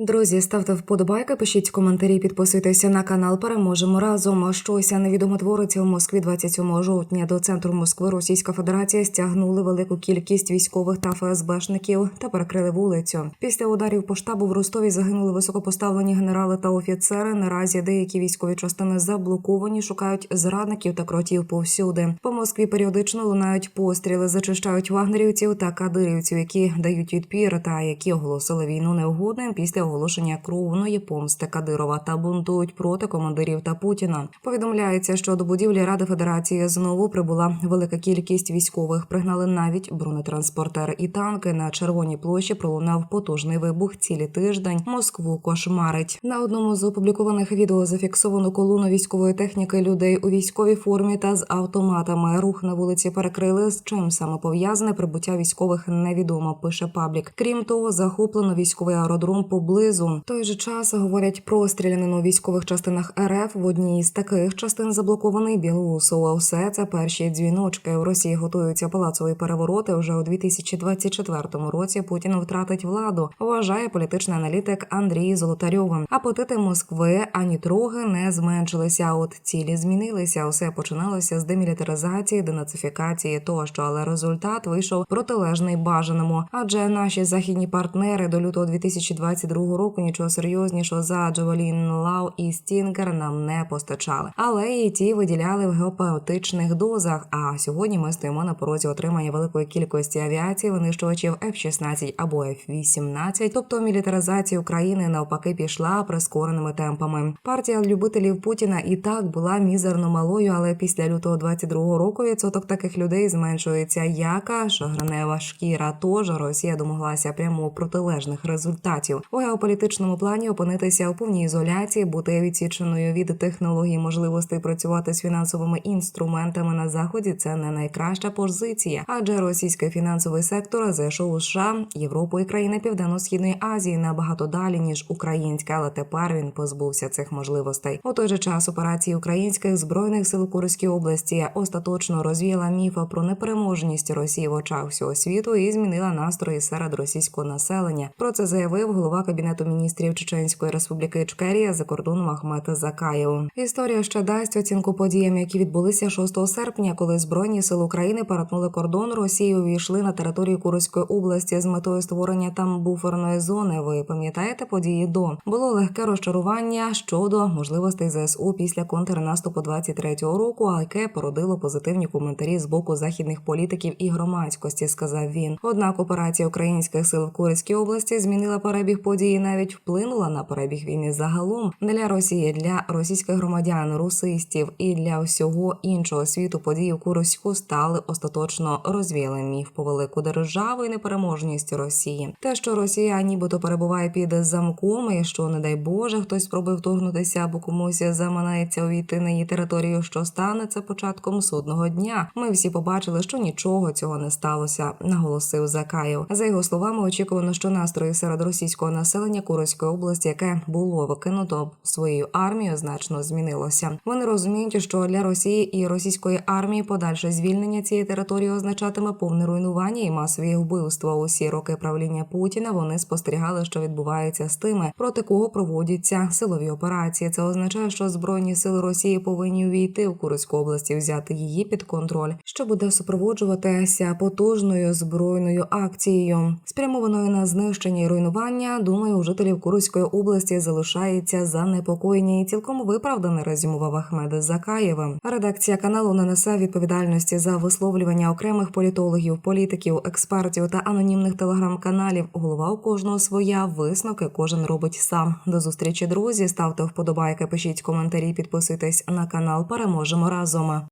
Друзі, ставте вподобайки, пишіть коментарі, підписуйтеся на канал. Переможемо разом. Щось невідомо твориться у Москві 27 жовтня. До центру Москви Російська Федерація стягнули велику кількість військових та ФСБшників та перекрили вулицю. Після ударів по штабу в Ростові загинули високопоставлені генерали та офіцери. Наразі деякі військові частини заблоковані, шукають зрадників та кротів повсюди. По Москві періодично лунають постріли, зачищають вагнерівців та кадирівців, які дають відпір та які оголосили війну неугодним після оголошення кровної помсти Кадирова та бунтують проти командирів та Путіна. Повідомляється, що до будівлі Ради Федерації знову прибула велика кількість військових. Пригнали навіть бронетранспортери і танки. На червоній площі пролунав потужний вибух. Цілі тиждень Москву кошмарить. На одному з опублікованих відео зафіксовано колону військової техніки людей у військовій формі та з автоматами. Рух на вулиці перекрили. З чим саме пов'язане прибуття військових невідомо. Пише паблік. Крім того, захоплено військовий аеродром поблизу. В той же час говорять про стрілянину у військових частинах РФ. В одній з таких частин заблокований Білоусов. Усе це перші дзвіночки. В Росії готуються палацові перевороти. Вже у 2024 році Путін втратить владу. Вважає політичний аналітик Андрій Золотарьов. Апетити Москви ані трохи не зменшилися. От цілі змінилися. Усе починалося з демілітаризації, денацифікації тощо, але результат вийшов протилежний бажаному. Адже наші західні партнери до лютого 2022 року нічого серйознішого за Джавелін Лау і Стінгер нам не постачали, але і ті виділяли в геопаотичних дозах. А сьогодні ми стоїмо на порозі отримання великої кількості авіації винищувачів F-16 або F-18, тобто мілітаризація України навпаки пішла прискореними темпами. Партія любителів Путіна і так була мізерно малою, але після лютого 22 року відсоток таких людей зменшується. Яка шагранева шкіра? Тож Росія домоглася прямо протилежних результатів у геополітичному плані опинитися у повній ізоляції, бути відсіченою від технологій можливостей працювати з фінансовими інструментами на заході. Це не найкраща позиція, адже російський фінансовий сектор зайшов у США, Європу і країни Південно-східної Азії набагато далі ніж українська, але тепер він позбувся цих можливостей. У той же час операції українських збройних сил у Курській області остаточно розвіяла міф про непереможність Росії в очах всього світу і змінила настрої серед російського населення. Про це заявив голова кабінету міністрів Чеченської республіки Ічкерія за кордоном Ахмет Закаєв. Історія ще дасть оцінку подіям, які відбулися 6 серпня, коли збройні сили України перетнули кордон Росії, увійшли на територію Курської області з метою створення там буферної зони. Ви пам'ятаєте події до було легке розчарування щодо можливостей ЗСУ після контрнаступу 23-го року, яке породило позитивні коментарі з боку західних політиків і громадськості. Сказав він. Однак операція українських сил в Курській області змінила перебіг подій, навіть вплинула на перебіг війни загалом для Росії, для російських громадян, русистів і для всього іншого світу. Події у Курську стали остаточно розвіяли міф по велику державу і непереможність Росії. Те, що Росія нібито перебуває під замком, і що, не дай Боже, хтось спробує вторгнутися або комусь заманається увійти на її територію, що стане це початком судного дня. Ми всі побачили, що нічого цього не сталося, наголосив Закаєв. За його словами, очікувано, що настрої серед російського населення Курської області, яке було викинуто своєю армією, значно змінилося. Вони розуміють, що для Росії і російської армії подальше звільнення цієї території означатиме повне руйнування і масові вбивства. Усі роки правління Путіна вони спостерігали, що відбувається з тими, проти кого проводяться силові операції. Це означає, що збройні сили Росії повинні увійти в Курську область і взяти її під контроль, що буде супроводжуватися потужною збройною акцією, спрямованою на знищення і руйнування. Думаю, у жителів Курської області залишається занепокоєння і цілком виправдане резюмував Ахмед Закаєвим. Редакція каналу не несе відповідальності за висловлювання окремих політологів, політиків, експертів та анонімних телеграм-каналів. Голова у кожного своя висновки кожен робить сам. До зустрічі, друзі. Ставте вподобайки, пишіть коментарі, підписуйтесь на канал. Переможемо разом.